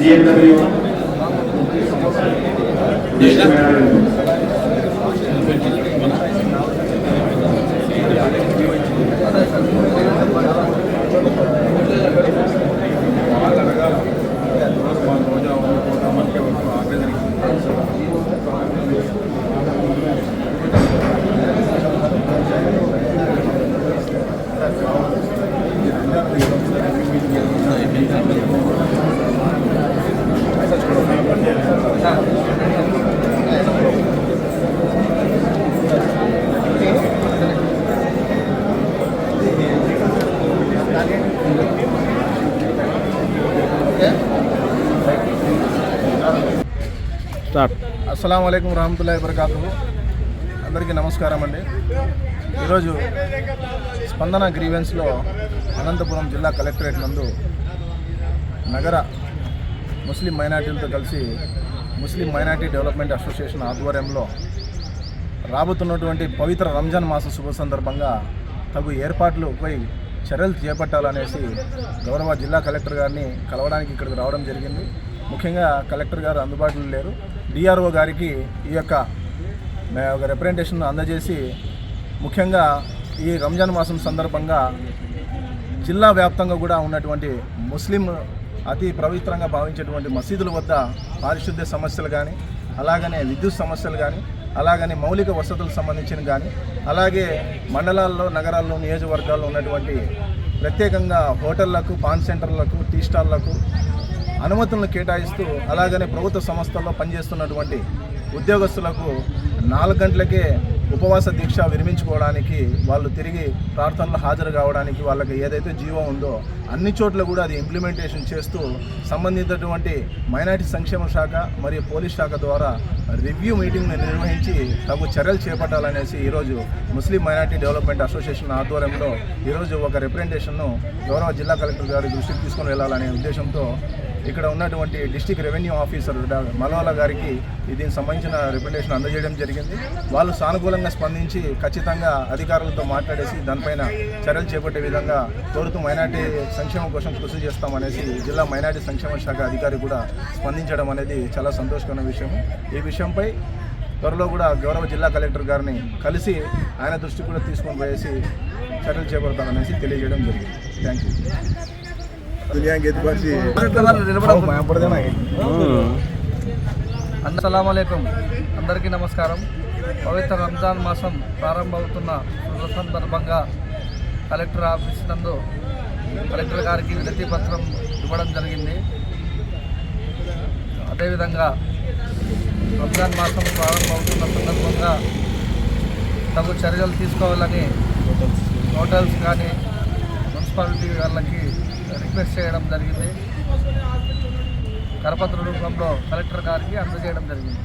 Diğerleri yok. Geçtim herhalde. Start. అస్సలం అయికం రహమతుల్లా వరకాతు అందరికీ నమస్కారం అండి. ఈరోజు స్పందన గ్రీవెన్స్లో అనంతపురం జిల్లా కలెక్టరేట్ నందు నగర ముస్లిం మైనార్టీలతో కలిసి ముస్లిం మైనార్టీ డెవలప్మెంట్ అసోసియేషన్ ఆధ్వర్యంలో రాబోతున్నటువంటి పవిత్ర రంజాన్ మాస శుభ సందర్భంగా తగు ఏర్పాట్లపై చర్యలు చేపట్టాలనేసి గౌరవ జిల్లా కలెక్టర్ గారిని కలవడానికి ఇక్కడికి రావడం జరిగింది. ముఖ్యంగా కలెక్టర్ గారు అందుబాటులో లేరు. డిఆర్ఓ గారికి ఈ యొక్క ఒక రిప్రజెంటేషన్ అందజేసి ముఖ్యంగా ఈ రంజాన్ మాసం సందర్భంగా జిల్లా వ్యాప్తంగా కూడా ఉన్నటువంటి ముస్లిం అతి పవిత్రంగా భావించేటువంటి మసీదుల వద్ద పారిశుద్ధ్య సమస్యలు కానీ అలాగనే విద్యుత్ సమస్యలు కానీ అలాగనే మౌలిక వసతులకు సంబంధించిన కానీ అలాగే మండలాల్లో నగరాల్లో నియోజకవర్గాల్లో ఉన్నటువంటి ప్రత్యేకంగా హోటళ్ళకు పాన్ సెంటర్లకు టీ స్టాల్లకు అనుమతులను కేటాయిస్తూ అలాగనే ప్రభుత్వ సంస్థల్లో పనిచేస్తున్నటువంటి ఉద్యోగస్తులకు నాలుగు గంటలకే ఉపవాస దీక్ష విరమించుకోవడానికి వాళ్ళు తిరిగి ప్రార్థనలు హాజరు కావడానికి వాళ్ళకి ఏదైతే జీవో ఉందో అన్ని చోట్ల కూడా అది ఇంప్లిమెంటేషన్ చేస్తూ సంబంధించినటువంటి మైనార్టీ సంక్షేమ శాఖ మరియు పోలీస్ శాఖ ద్వారా రివ్యూ మీటింగ్ని నిర్వహించి తగు చర్యలు చేపట్టాలనేసి ఈరోజు ముస్లిం మైనార్టీ డెవలప్మెంట్ అసోసియేషన్ ఆధ్వర్యంలో ఈరోజు ఒక రిప్రజెంటేషన్ను గౌరవ జిల్లా కలెక్టర్ గారి దృష్టికి తీసుకుని వెళ్ళాలనే ఉద్దేశంతో ఇక్కడ ఉన్నటువంటి డిస్టిక్ రెవెన్యూ ఆఫీసర్ డా- మలవాల గారికి దీనికి సంబంధించిన రిప్రజెంటేషన్ అందజేయడం జరిగింది. వాళ్ళు సానుకూలంగా స్పందించి ఖచ్చితంగా అధికారులతో మాట్లాడేసి దానిపైన చర్యలు చేపట్టే విధంగా కోరుతూ మైనార్టీ సంక్షేమం కోసం కృషి చేస్తామనేసి జిల్లా మైనార్టీ సంక్షేమ శాఖ అధికారి కూడా స్పందించడం అనేది చాలా సంతోషకరమైన విషయం ఈ విషయంపై త్వరలో కూడా గౌరవ జిల్లా కలెక్టర్ గారిని కలిసి ఆయన దృష్టి కూడా తీసుకొని పోయేసి చర్యలు చేపడతామనేసి తెలియజేయడం జరిగింది. థ్యాంక్ యూ అస్సలం అందరికీ నమస్కారం. పవిత్ర రంజాన్ మాసం ప్రారంభమవుతున్న సందర్భంగా కలెక్టర్ ఆఫీస్ నందు కలెక్టర్ గారికి వినతి పత్రం ఇవ్వడం జరిగింది. అదేవిధంగా రంజాన్ మాసం ప్రారంభమవుతున్న సందర్భంగా తగు చర్యలు తీసుకోవాలని హోటల్స్ కానీ మున్సిపాలిటీ వాళ్ళకి రిక్వెస్ట్ చేయడం జరిగింది. కరపత్ర రూపంలో కలెక్టర్ గారికి అందజేయడం జరిగింది.